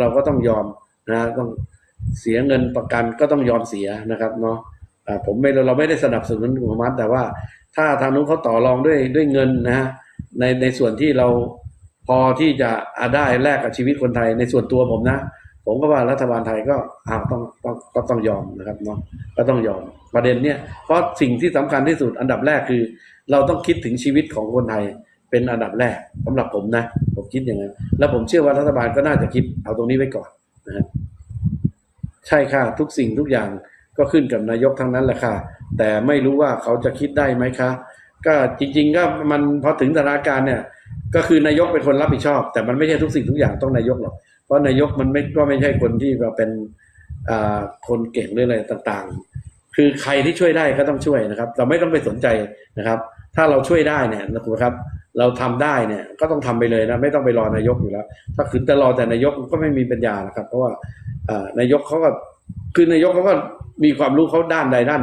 เราก็ต้องยอมนะต้องเสียเงินประกันก็ต้องยอมเสียนะครับเนาะอ่าผมไม่เราไม่ได้สนับสนุนมุฮัมมัดแต่ว่าถ้าทางนู้นเขาต่อรองด้วยด้วยเงินนะฮะในในส่วนที่เราพอที่จะอาได้แลกกับชีวิตคนไทยในส่วนตัวผมนะ ผมก็ว่ารัฐบาลไทยก็อ้าวต้องต้องก็ต้องยอมนะครับเนาะก็ต้องยอมประเด็นเนี้ยเพราะสิ่งที่สำคัญที่สุดอันดับแรกคือ เราต้องคิดถึงชีวิตของคนไทย เป็นอันดับแรกสำหรับผมนะ ผมคิดอย่างนั้นแล้วผมเชื่อว่ารัฐบาลก็น่าจะคิดเอาตรงนี้ไว้ก่อนนะฮะใช่ค่ะ ทุกสิ่งทุกอย่างก็ขึ้นกับนายกทั้งนั้นแหละค่ะ แต่ไม่รู้ว่าเขาจะคิดได้ไหมคะ ก็จริง ๆ ก็มันพอถึงสถานการณ์เนี่ย ก็คือนายกเป็นคนรับผิดชอบ แต่มันไม่ใช่ทุกสิ่งทุกอย่างต้องนายกหรอกเพราะนายกมันไม่ก็ไม่ใช่คนที่เราเป็นอ่าคนเก่งหรืออะไรต่างๆ คือใครที่ช่วยได้ก็ต้องช่วยนะครับ เราไม่ต้องไปสนใจนะครับ ถ้าเราช่วยได้เนี่ยนะครับ เราทำได้เนี่ยก็ต้องทำไปเลยนะไม่ต้องไปรอนายกอยู่แล้ว ถ้าขืนแต่รอแต่นายกก็ไม่มีปัญญานะครับ เพราะว่านายกเขาก็คือนายกเขาก็มีความรู้เขาด้านใดด้าน